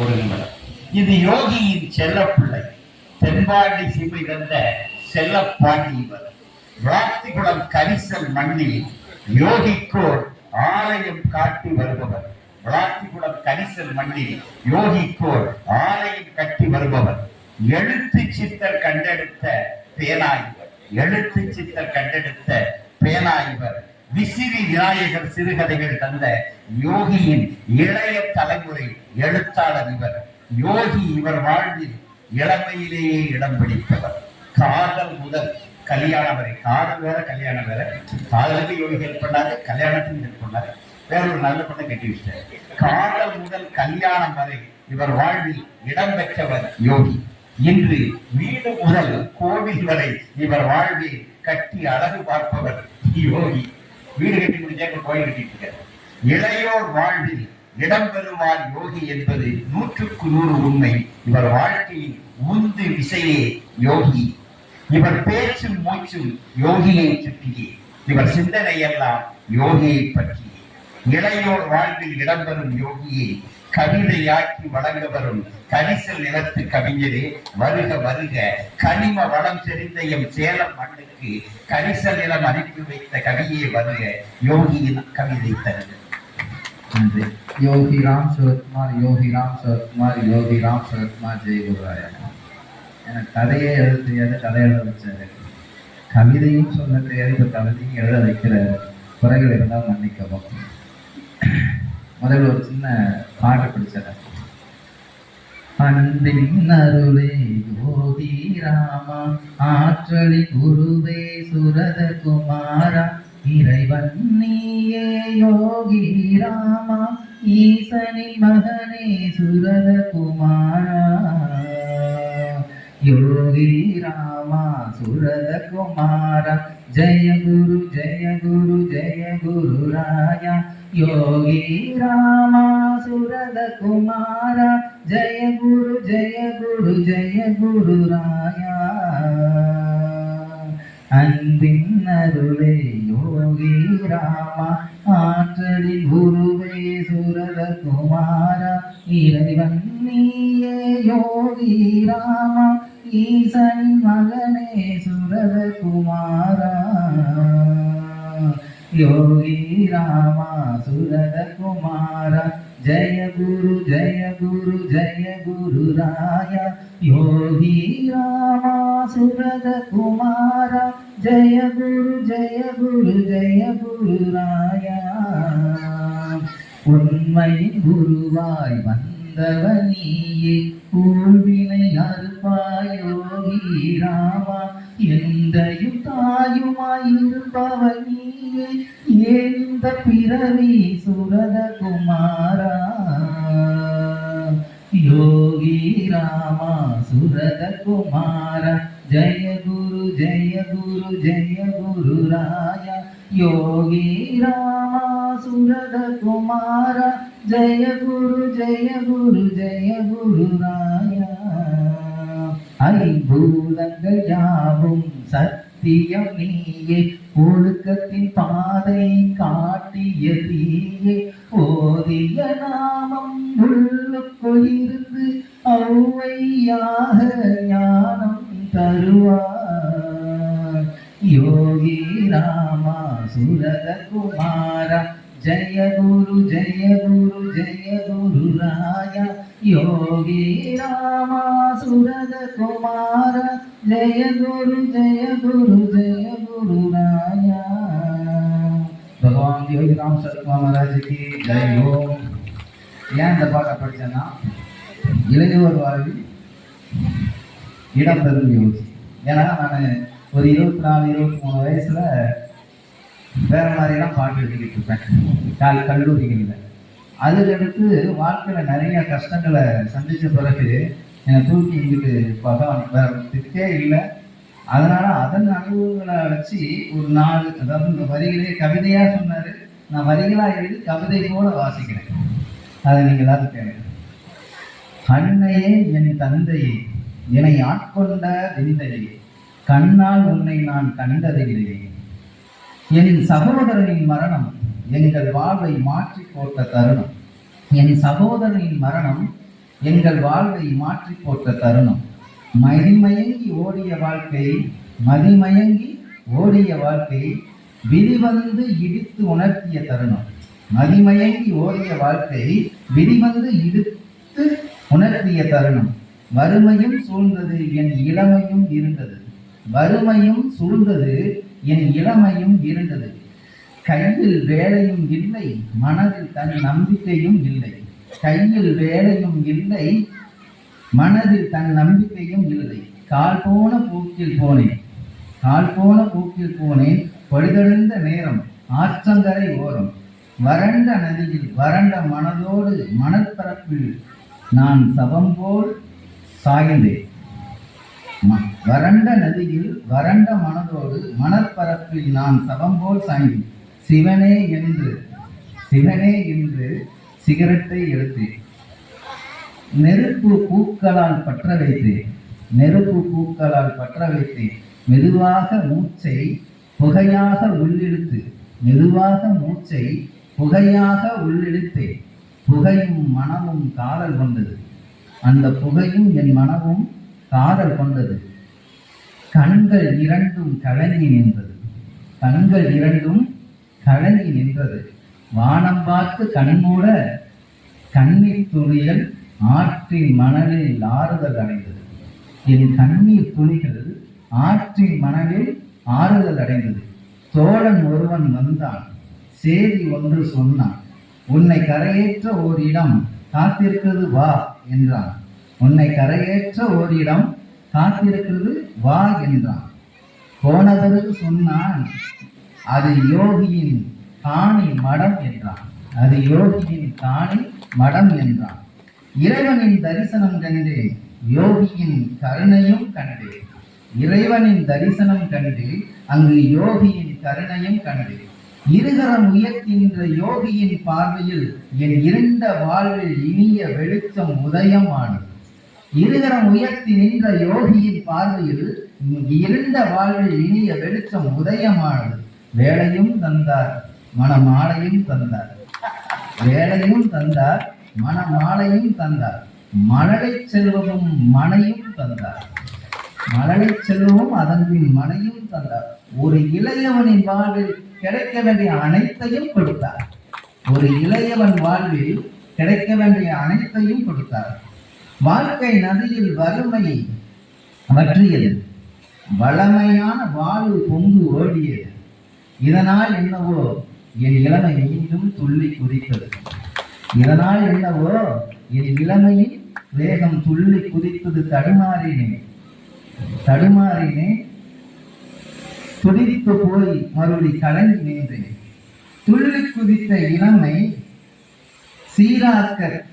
ஒரு நிமிடம் இது யோகியின் செல்லப்பிள்ளை. தென்பாண்டி சிமை தந்த செல்ல இவர் விளாத்திகுளம் கரிசல் மண்ணில் யோகிக்கோர் ஆலயம் காட்டி வருபவர். விளாத்திகுளம் கரிசல் மண்ணில் யோகிக்கோர் ஆலயம் கட்டி வருபவர். எழுத்து சித்தர் கண்டெடுத்த பேனாய்வர். எழுத்து சித்தர் கண்டெடுத்த பேனாய்வர். விசிறி விநாயகர் சிறுகதைகள் தந்த யோகியின் இளைய தலைமுறை எழுத்தாளர் இவர். யோகி இவர் வாழ்வில் இளமையிலேயே இடம் பிடித்தவர். காதல் முதல் கல்யாணம் வரை காதல் வேற கல்யாணம் வேற. காதலுக்கு யோகி ஹெல்ப் பண்ணாரு கல்யாணத்துக்கு ஹெல்ப் பண்ணாரு வேற ஒரு நல்ல பொண்ணை கட்டி வச்சாரு காதல் முதல் கல்யாணம் வரை இவர் வாழ்வில் இடம் பெற்றவர் யோகி. இன்று வீடு முதல் கோவில் வரை இவர் வாழ்வில் கட்டி அழகு பார்ப்பவர் யோகி. வீடு கட்டி முடிஞ்சா கோயில் கட்டிட்டு இருக்காரு. இளையோர் வாழ்வில் இடம்பெறுவார் யோகி என்பது நூற்றுக்கு நூறு உண்மை. இவர் வாழ்க்கையின் உந்து விசையே யோகி. இவர் பேச்சும் மூச்சும் யோகியை சுற்றியே. இவர் சிந்தனை எல்லாம் யோகியை பற்றியே. இளையோர் வாழ்வில் இடம்பெறும் யோகியை கவிதையாக்கி வழங்க வரும் கரிசல் நிலத்து கவிஞரே வருக வருக. கனிம வளம் செறிந்த எம் சேலம் மண்ணுக்கு கரிசல் நிலம் அனுப்பி வைத்த கவியே வருக. யோகியின் கவிதை தருக. நன்றி யோகி ராம் சிவகுமார் யோகி ராம் சிவகுமார் யோகி ராம் சிவகுமார் ஜெயகுருராயா எனக்கு கதையே எழுத தெரியாது கதை எழுத வச்சாரு. கவிதையும் சொல்ல தெரியாது இப்போ கவிதையும் எழுத வைக்கிற குறைகள் இருந்தால் மன்னிக்கவும். முதல்ல ஒரு சின்ன பாட்டு பிடிச்சது அன்பின் அருளே யோகி ராமா ஆற்றலி குருவே சுரத குமாரா இறைவன் நீயே யோகி ராமா ஈசனின் மகனே சுரத குமாரா யோகி ராமா சுரத குமாரா ஜெய குரு ஜெய குரு ஜெய குரு ராயா யோகி ராமா சுரத குமாரா ஜெய குரு ஜெய குரு ஜெய குரு ராயா அன்பின் அருளே யோகி ராமா ஆற்றலில் குருவே சுரத குமாரா இறைவன் யோகி ராமா சுரத குமாரா ஜெய குரு ஜெய குரு ஜெய குரு ராயா யோகி ராமா சுரத குமாரா ஜெய குரு ஜெய குரு ஜெய குரு ராயா உண்மை குருவாய் வந்தவன் நீயே கூழ்வினை அறுப்பாய் ராமா எந்தையும் தாயுமாயிருப்பவனியே இருப்பவன் எந்த பிறவி சுரத குமாரா யோகி ராமா சுரத குமார ஜெய குரு ஜெய குரு ஜெய குரு ராய. யோகி ராமா சுரத குமாரா ஜெய குரு ஜெய குரு ஜெய குரு ராயா. ஐம்பூதங்கள் யாவும் சத்தியம் நீயே. ஒழுக்கத்தின் பாதை காட்டிய தீயே. ஓதிய நாமம் உள்ளுக்குள் இருந்து ஔவையாக ஞானம் தருவார். யோகி ராமா சுரத குல ஜெய குரு ஜெய குரு ஜெய குரு ராயா யோகி ராமா சுரத குமாரா ஜெய குரு ஜெய குரு ஜெய குரு ராயா भगवान योगी राम शर्मा महाराज की जय हो ஏன் இந்த பாட்டை படித்தேன்னா இளைஞர் வாழ்வில் இடம் பெறும் யோசி ஏன்னா நான் ஒரு இருபத்தி நாலு இருபத்தி மூணு வயசுல வேற மாதிரிலாம் பாட்டு எழுதிக்கிட்டு இருப்பேன். கால் கல்லூரிகளில் அதுக்கடுத்து வாழ்க்கையில் நிறைய கஷ்டங்களை சந்தித்த பிறகு என்னை தூக்கி இங்கிட்டு பகவான் வேற திட்டே இல்லை. அதனால அதன் அனுபவங்களை வச்சு ஒரு நாலு அதாவது இந்த வரிகளே கவிதையாக சொன்னார். நான் வரிகளாக எழுதி கவிதை போல வாசிக்கிறேன். அதை நீங்கள் எல்லாரும் கேளுங்க. அன்னையே என் தந்தையே என்னை ஆட்கொண்ட விந்தையே கண்ணால் உன்னை நான் கண்டதில்லையே என் சகோதரனின் மரணம் எங்கள் வாழ்வை மாற்றி போட்ட தருணம். என் சகோதரனின் மரணம் எங்கள் வாழ்வை மாற்றி போட்ட தருணம். மதிமயங்கி ஓடிய வாழ்க்கை மதிமயங்கி ஓடிய வாழ்க்கை விதிவந்து இடித்து உணர்த்திய தருணம். மதிமயங்கி ஓடிய வாழ்க்கை விதிவந்து இடித்து உணர்த்திய தருணம். வறுமையும் சூழ்ந்தது என் இளமையும் இருந்தது. வறுமையும் சூழ்ந்தது என் இளமையும் இருந்தது. கையில் வேலையும் இல்லை மனதில் தன் நம்பிக்கையும் இல்லை. கையில் வேலையும் இல்லை மனதில் தன் நம்பிக்கையும் இல்லை. கால் போன பூக்கில் போனேன். கால் போன பூக்கில் போனேன். பொழுதெழுந்த நேரம் ஆற்றங்கரை ஓரம். வறண்ட நதியில் வறண்ட மனதோடு மணற்பரப்பில் நான் சபம் போல் சாய்ந்தேன். வறண்ட நதியில் வறண்ட மனதோடு மணற்பரப்பில் நான் சவம் போல் சாய்ந்தேன் சிவனே என்று சிவனே என்று சிகரெட்டை எடுத்தேன். நெருப்பு பூக்களால் பற்ற வைத்தேன். நெருப்பு பூக்களால் பற்ற வைத்தேன். மெதுவாக மூச்சை புகையாக உள்ளிழுத்து மெதுவாக மூச்சை புகையாக உள்ளிழுத்தேன். புகையும் மனமும் காதல் கொண்டது. அந்த புகையும் என் மனமும் காதல் கொண்டது. கண்கள் இரண்டும் கலங்கி நின்றது. கண்கள் இரண்டும் கலங்கி நின்றது. வானம் பார்த்து கண்மூட கண்ணீர் துளிகள் ஆற்றின் மணலில் ஆறுதல் அடைந்தது. என் கண்ணீர் துளிகள் ஆற்றின் மணலில் ஆறுதல் அடைந்தது. தோழன் ஒருவன் வந்தான். செய்தி ஒன்று சொன்னான். உன்னை கரையேற்ற ஓர் இடம் காத்திருக்கிறது வா என்றான். உன்னை கரையேற்ற ஓரிடம் இடம் காத்திருக்கிறது வா என்றான். போனதற்கு சொன்னான் அது யோகியின் காணி மடம் என்றான். அது யோகியின் காணி மடம் என்றான். இறைவனின் தரிசனம் கண்டு யோகியின் கருணையும் கண்டு. இறைவனின் தரிசனம் கண்டு அங்கு யோகியின் கருணையும் கண்டு. இருகரம் உயர்த்தின்ற யோகியின் பார்வையில் என் இருண்ட வாழ்வில் இனிய வெளிச்சம் உதயமானது. இருகரம் உயர்த்தி நின்ற யோகியின் பார்வையில் இருந்த வாழ்வில் இனிய வெளிச்சம் உதயமானது. வேலையும் தந்தார் மனமாலையும் தந்தார். வேலையும் தந்தார் மனமாலையும் தந்தார். மழலை செல்வமும் மனையும் தந்தார். மழலை செல்வமும் அதன் பின் மனையும் தந்தார். ஒரு இளையவனின் வாழ்வில் கிடைக்க வேண்டிய அனைத்தையும் கொடுத்தார். ஒரு இளையவன் வாழ்வில் கிடைக்க வேண்டிய அனைத்தையும் கொடுத்தார். வாழ்க்கை நதியில் வறுமை வற்றியது வளமையான வாழ்வு பொங்கு ஓடியது. இதனால் என்னவோ என் இளமை மீண்டும் துள்ளி குதித்தது. இதனால் என்னவோ என் இளமையின் வேகம் துள்ளி குதித்தது தடுமாறினேன். தடுமாறினேன். துடித்து போய் மறுபடி கலங்கி நின்றேன். துள்ளி குதித்த இளமை சீராக்க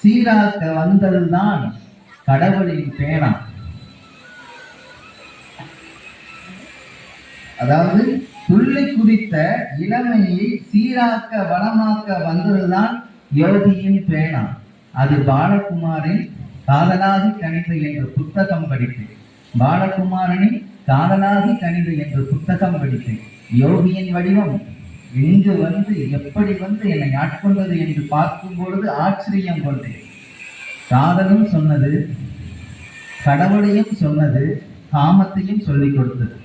சீராக்க வந்ததுதான் கடவுளின் பேனா. அதாவது துள்ளி குதித்த இளமையை சீராக்க வளமாக்க வந்ததுதான் யோகியின் பேனா. அது பாலகுமாரின் காதலாதி கணித என்ற புத்தகம் படித்தேன். பாலகுமாரனின் காதலாதி கணித என்ற புத்தகம் படித்தேன். யோகியின் வடிவம் எங்கு வந்து எப்படி வந்து என்னை ஆட்கொண்டது என்று பார்க்கும் பொழுது ஆச்சரியம் கொண்டேன். காதலும் சொன்னது கடவுளையும் சொன்னது காமத்தையும் சொல்லிக் கொடுத்தது.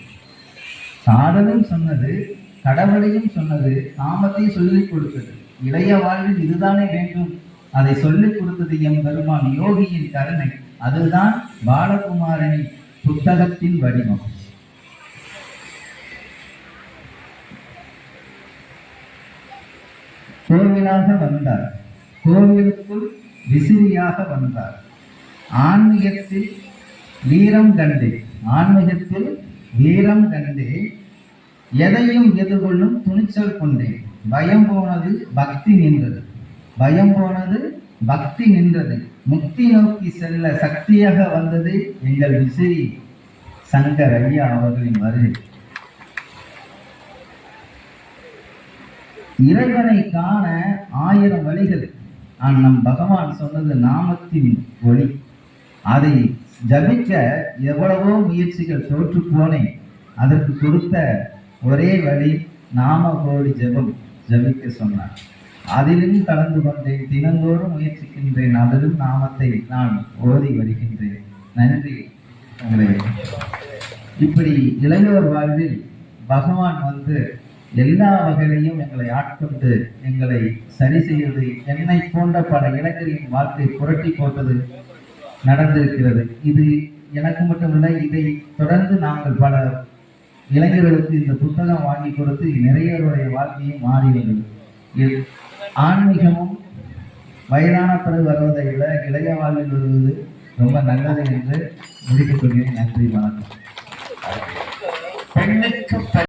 சாதகம் சொன்னது கடவுளையும் சொன்னது காமத்தையும் சொல்லிக் கொடுத்தது. இளைய வாழ்வில் இதுதானே வேண்டும். அதை சொல்லிக் கொடுத்தது எம் பெருமான் யோகியின் கருணை. அதுதான் பாலகுமாரனின் புத்தகத்தின் வடிவம். கோவிலாக வந்தார். கோவிலுக்குள் விசிறியாக வந்தார். ஆன்மீகத்தில் வீரம் கண்டே ஆன்மீகத்தில் வீரம் கண்டே எதையும் எதிர்கொள்ளும் துணிச்சல் கொண்டேன் பயம் போனது பக்தி நின்றது. பயம் போனது பக்தி நின்றது. முக்தி நோக்கி செல்ல சக்தியாக வந்தது எங்கள் விசிறி சங்கர் ஐயா அவர்களின் வருகை. இறைவனை காண ஆயிரம் வழிகள். ஆனால் நம் பகவான் சொன்னது நாமத்தின் ஒளி அதை ஜபிக்க எவ்வளவோ முயற்சிகள் தோற்று போனேன் அதற்கு கொடுத்த ஒரே வழி நாம கோடி ஜெபம் ஜபிக்க சொன்னார். அதிலும் கலந்து கொண்டேன் தினந்தோறும் முயற்சிக்கின்றேன் அதிலும் நாமத்தை நான் ஓதி வருகின்றேன். நன்றி உங்களை. இப்படி இளையோர் வாழ்வில் பகவான் வந்து எல்லா வகையிலையும் எங்களை ஆட்கொண்டு எங்களை சரி செய்வது என்னை போன்ற பல இளைஞரின் வாழ்க்கை புரட்டி போட்டது நடந்திருக்கிறது. இது எனக்கு மட்டுமல்ல இதை தொடர்ந்து நாங்கள் பல இளைஞர்களுக்கு இந்த புத்தகம் வாங்கி கொடுத்து நிறையருடைய வாழ்க்கையும் மாறியது ஆன்மீகமும் வயதான பிறகு வருவதை விட இளைய வாழ்வில் வருவது ரொம்ப நல்லது என்று முடித்துக் கொள்கிறேன். நன்றி வணக்கம். பெண்ணுக்கு